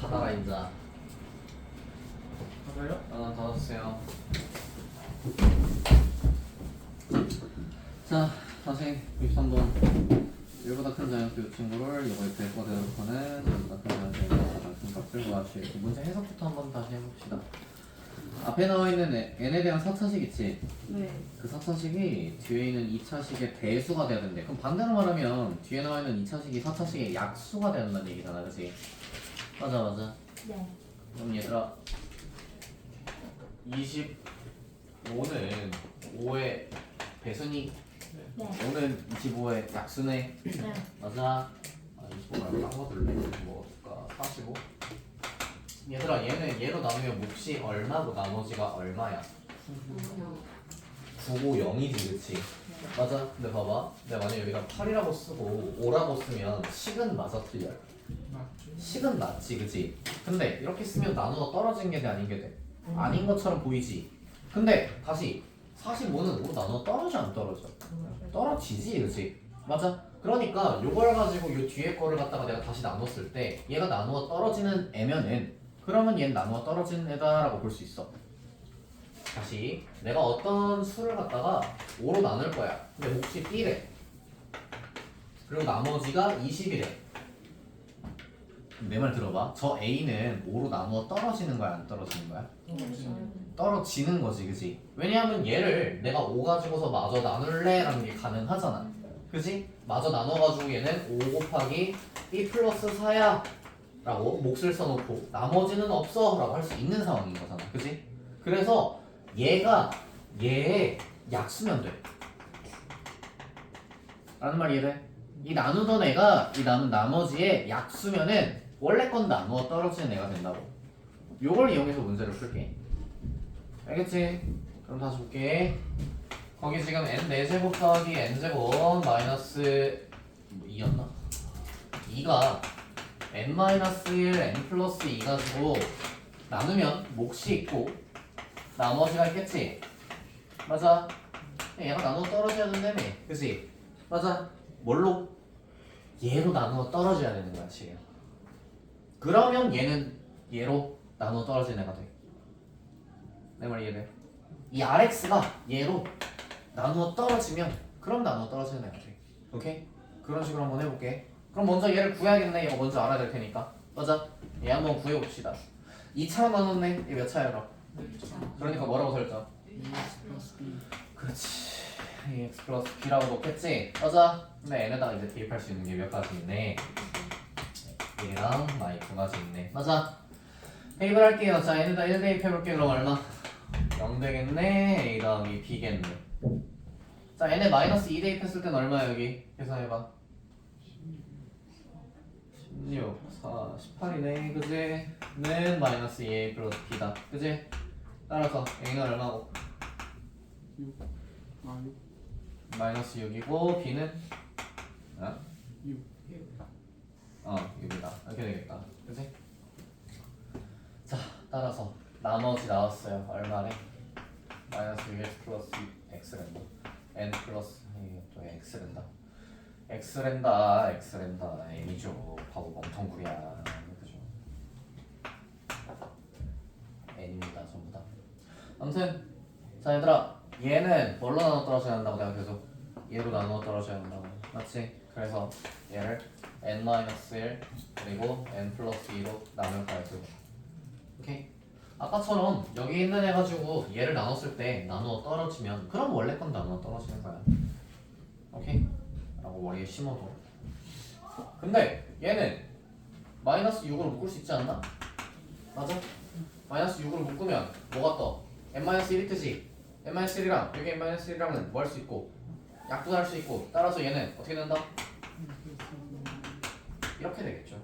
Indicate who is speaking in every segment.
Speaker 1: 받아라 인자
Speaker 2: 맞아요?
Speaker 1: 어 닫아주세요 자 다시 63번 1보다 큰 자연수 이 친구를 이거 옆에 거 대놓고는 1보다 큰 자연수의 같은 값을 구하시고 문제 해석부터 한번 다시 해봅시다 앞에 나와 있는 애- n에 대한 4차식 있지?
Speaker 3: 네.
Speaker 1: 그 4차식이 뒤에 있는 2차식의 대수가 돼야 된대 그럼 반대로 말하면 뒤에 나와 있는 2차식이 4차식의 약수가 된다는 얘기잖아 그치? 맞아 맞아.
Speaker 3: 네.
Speaker 1: 그럼 얘들아 25는 5의 배순이
Speaker 3: 네.
Speaker 1: 5는 25의 약수네
Speaker 3: 네.
Speaker 1: 맞아. 아 25가 딴거 들래 뭐 어떨까 45 얘들아 얘는 얘로 나누면 몫이 얼마고 나머지가 얼마야? 9고 0이지 그치? 맞아. 근데 봐봐. 내가 만약 여기다 8이라고 쓰고 5라고 쓰면 식은 맞아 틀려? 식은 맞지 그치? 근데 이렇게 쓰면 나누어 떨어진 게 돼 아닌 게 돼? 아닌 것처럼 보이지? 근데 다시 45는 5로 나누어 떨어져 안 떨어져? 떨어지지 그치? 맞아? 그러니까 요걸 가지고 요 뒤에 거를 갖다가 내가 다시 나눴을 때 얘가 나누어 떨어지는 애면은 그러면 얘는 나누어 떨어지는 애다 라고 볼 수 있어. 다시 내가 어떤 수를 갖다가 5로 나눌 거야. 근데 몫이 B래. 그리고 나머지가 20이래 내 말 들어봐 저 A는 5로 나누어 떨어지는 거야 안 떨어지는 거야? 떨어지는 거지, 그지? 왜냐하면 얘를 내가 5 가지고서 마저 나눌래라는 게 가능하잖아. 그지? 마저 나눠가지고 얘는 5 곱하기 B 플러스 4야 라고 몫을 써놓고 나머지는 없어 라고 할 수 있는 상황인 거잖아. 그지? 그래서 얘가 얘의 약수면 돼. 라는 말 이해돼? 이 나누던 애가 이 남은 나머지의 약수면은 원래 건 나누어 떨어지는 애가 된다고. 요걸 이용해서 문제를 풀게. 알겠지? 그럼 다시 볼게. 거기 지금 n 4제곱 더하기 n제곱 마이너스 뭐 2였나? 2가 n-1 n 플러스 2 가지고 나누면 몫이 있고 나머지가 있겠지? 맞아. 얘가 나누어 떨어져야 된다며. 그치? 맞아. 뭘로? 얘로 나누어 떨어져야 되는 거야, 지금. 그러면 얘는 얘로 나누어 떨어지는 애가 돼. 내 말 이해돼? 이 RX가 얘로 나누어 떨어지면 그럼 나누어 떨어지는 애가 돼. 오케이? 그런 식으로 한번 해볼게. 그럼 먼저 얘를 구해야겠네. 이거 먼저 알아야 될 테니까. 맞아. 얘 한번 구해봅시다. 2차 나눴네. 얘 몇 차야 그럼? 그러니까 뭐라고 설정? 그렇지. x 플러스 b라고 놓겠지? 맞아. 근데 n에다가 이제 대입할 수 있는 게 몇 가지 있네. 1이랑 마이 두 가지 있네. 맞아. 대입을 할게요. 자, n에다 1 대입 해볼게. 그럼 얼마? 0 되겠네. a 더하기 b겠네. 자, n에 마이너스 2 대입 했을 땐 얼마야 여기? 계산해봐. 16, 4, 18이네. 그지? 는 마이너스 2a 플러스 b다. 그지? 따라서 a는 얼마고?
Speaker 2: 6 아 6,
Speaker 1: 마이너스 6이고 b는 어?
Speaker 2: 6
Speaker 1: 어 6이다 이렇게 되겠다. 그치? 자 따라서 나머지 나왔어요. 얼마래? 마이너스 6x 플러스 x랜다. n 플러스 또 x랜다. x랜다 x랜다. N이죠. 바보 멍텅구리야. 그죠? n입니다 전부 다. 아무튼 자 얘들아. 얘는 뭘로 나눠 떨어져야 한다고 내가 계속 얘로 나눠 떨어져야 한다고. 맞지? 그래서 얘를 n-1 그리고 n 플러스 2로 나눌 두 오케이? 아까처럼 여기 있는 애 가지고 얘를 나눴을 때 나누어 떨어지면 그럼 원래 건 나누어 떨어지는 거야 오케이? 라고 머리에 심어도 근데 얘는 마이너스 6으로 묶을 수 있지 않나? 맞아? 마이너스 6으로 묶으면 뭐가 떠? n-1이 뜨지? n-1이랑 여기 n-1이랑은 뭐 할 수 있고 약분할 수 있고 따라서 얘는 어떻게 된다? 이렇게 되겠죠.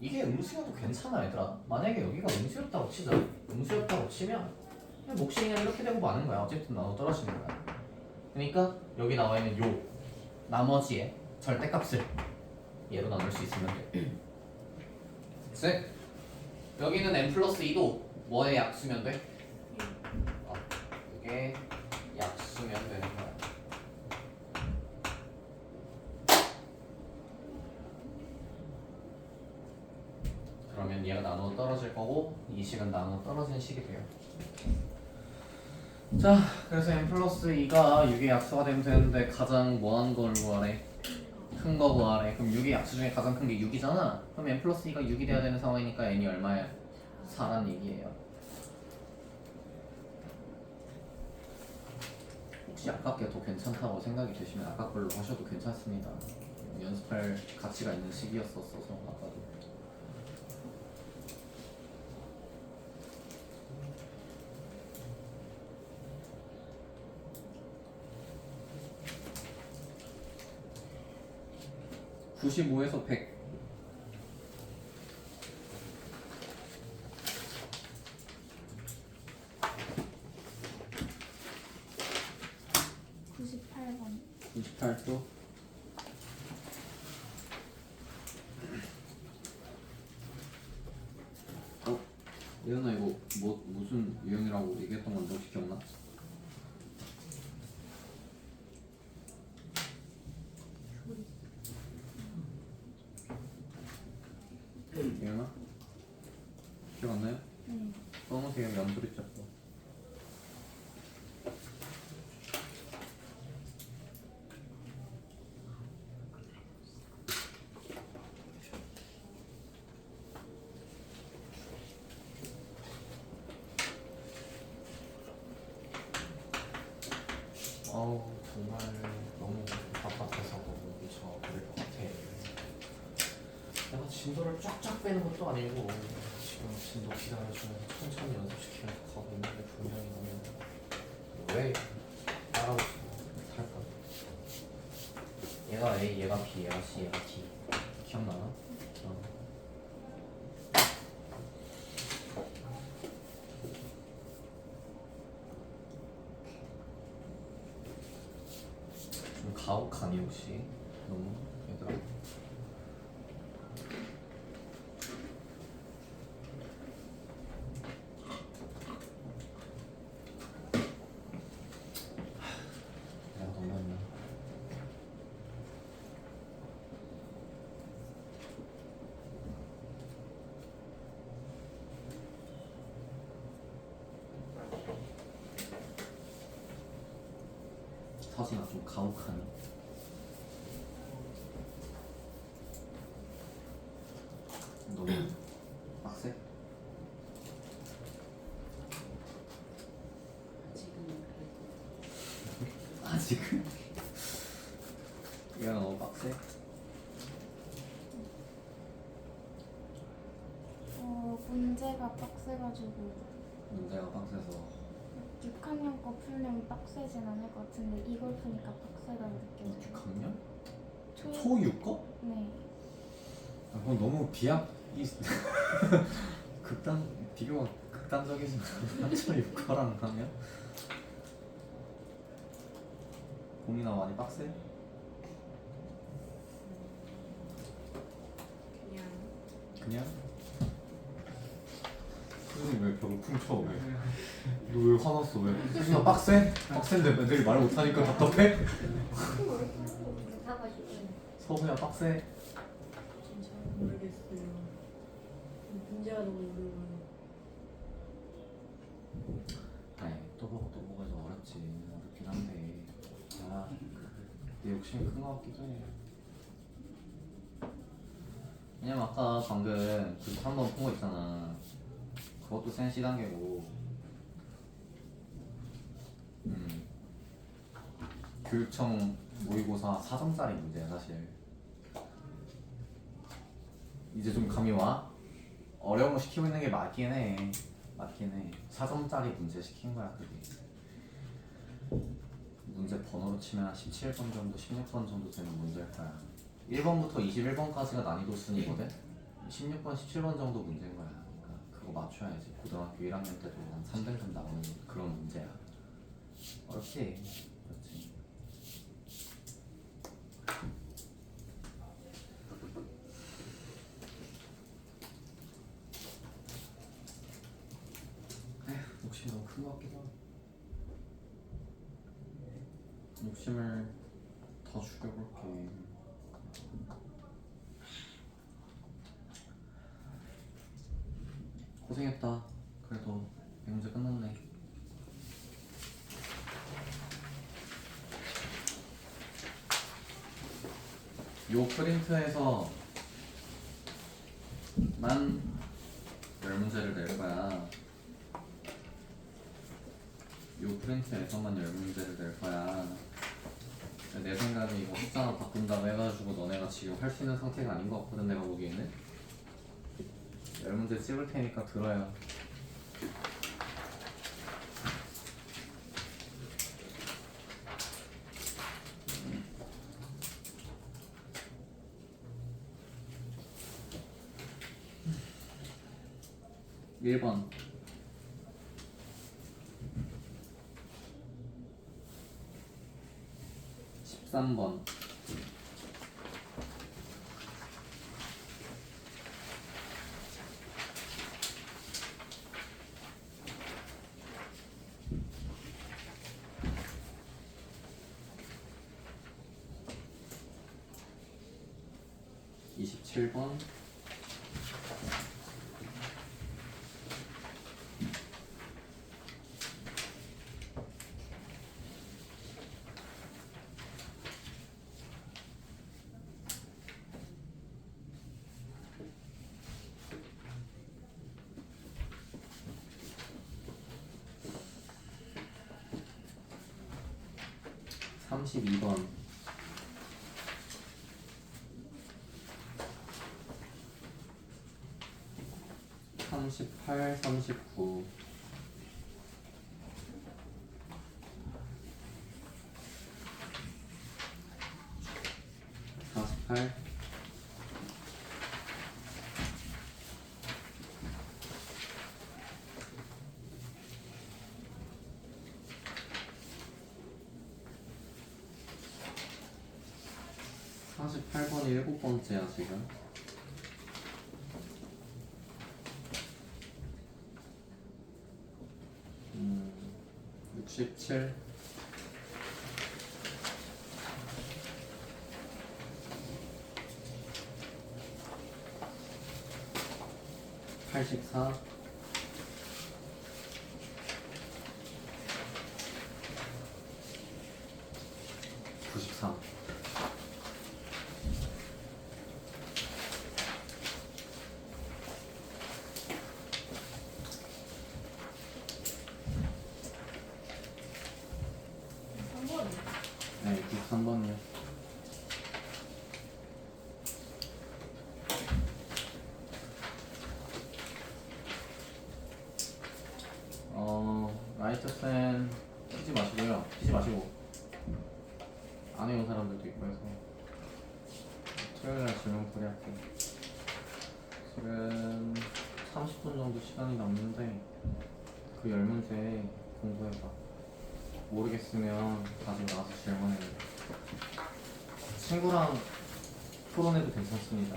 Speaker 1: 이게 음수여도 괜찮아 얘들아. 만약에 여기가 음수였다고 치자. 음수였다고 치면 그냥 몫이 그냥 이렇게 되고 마는 거야. 어쨌든 나눠 떨어지는 거야. 그러니까 여기 나와 있는 요 나머지의 절대값을 얘로 나눌 수 있으면 돼. 즉 여기는 n 플러스 2도 뭐의 약수면 돼? 어, 이게 약수면 되는 거야. ' 어, 그러면 얘가 나누어 떨어질 거고 이 식은 나누어 떨어지는 식이 돼요. 자, 그래서 n 플러스 2가 6의 약수가 되면 되는데 가장 뭐한 걸 구하래? 큰 거 구하래. 그럼 6의 약수 중에 가장 큰 게 6이잖아. 그럼 n 플러스 2가 6이 돼야 되는 상황이니까 n이 얼마야? 4란 얘기예요. 혹시 아까 게더 괜찮다고 생각이 되시면 아까 걸로 하셔도 괜찮습니다. 연습할 가치가 있는 시기였었어서 아까도. (95에서 100)
Speaker 3: 구십팔 번
Speaker 1: 28도 어? 예은아 이거 뭐 무슨 유형이라고 얘기했던 건데 혹시 기억나? 예은아? 기억 안 나요?
Speaker 3: 네.
Speaker 1: 검은색에 연소리 잡고
Speaker 4: 어우 정말 너무 답답해서 너무 미쳐 버릴 것 같아. 진도를 쫙쫙 빼는 것도 아니고 지금 진도 기다려주면서 천천히 연습시키면서 가고 있는데 분명히 너는 왜 따라오지 못할까?
Speaker 1: 얘가 A, 얘가 B, 얘가 C, 얘가 D 기억나나? 어. 좀 가혹하니 혹시? 너무 얘들아
Speaker 4: 내가 너무
Speaker 1: 서진아 좀 가혹하니? 너무 빡세? 아직은? 얘가 너무 빡세?
Speaker 3: 어 문제가 빡세가지고
Speaker 1: 문제가 빡세서
Speaker 3: 6학년 거 풀려면 빡세진 않을 것 같은데 이걸 푸니까 빡세가 느껴져요.
Speaker 1: 6학년?
Speaker 3: 초...
Speaker 1: 초6 거?
Speaker 3: 네.
Speaker 1: 아, 그건 너무 비약 이 극단 비교가 극단적이지 한초 6 거랑 하면 봄이나 많이 빡세?
Speaker 5: 그냥
Speaker 1: 그냥? 선생님 왜 벽을 쿵쳐 왜? 너왜 화났어 왜? 수진아 빡세? 빡센데 애들이 말 못하니까 답답해? 서훈이야 빡세?
Speaker 5: 진짜 모르겠어요. 문제가 너무 어려워요.
Speaker 1: 또 보고 또 어렵지 어렵긴 한데 아내 욕심이 큰 것 같기도 해 왜냐면 아까 방금 그 3번 푼거 있잖아 그것도 센 C단계고. 음. 교육청 모의고사 4점짜리 문제야 사실. 이제 좀 감이 와? 어려운 거 시키고 있는 게 맞긴 해. 맞긴 해. 4점짜리 문제 시킨 거야 그게. 문제 번호로 치면 한 17번 정도 16번 정도 되는 문제일 거야. 1번부터 21번까지가 난이도 순이거든? 16번 17번 정도 문제인 거야 맞춰야지. 고등학교 1학년 때도 한 3등급 나오는 그런 문제야. 어렵지 에휴, 욕심이 너무 큰 것 같기도 하고 욕심을 더 죽여볼게 고생했다. 그래도 이 문제 끝났네. 요 프린트에서 만열 문제를 낼 거야. 요 프린트에서만 열 문제를 낼 거야. 내 생각에 이거 숫자 바꾼다고 해가지고 너네가 지금 할 수 있는 상태가 아닌 것 같거든 내가 보기에는 열 문제 찍을 테니까 들어요. 일번. 13번 32번. 38, 39 48 사십팔 번이 일곱 번째야 지금. 음, 67 84 93
Speaker 5: 한번
Speaker 1: 네, 93번이요. 어, 라이트 쌤 피지 마시고요. 피지 마시고. 안 해온 사람들도 있고 해서. 토요일 날 질문 풀이할게요. 지금 30분 정도 시간이 남는데 그 열 문제 공부해봐. 모르겠으면 가지고 나와서 질문해. 친구랑 토론해도 괜찮습니다.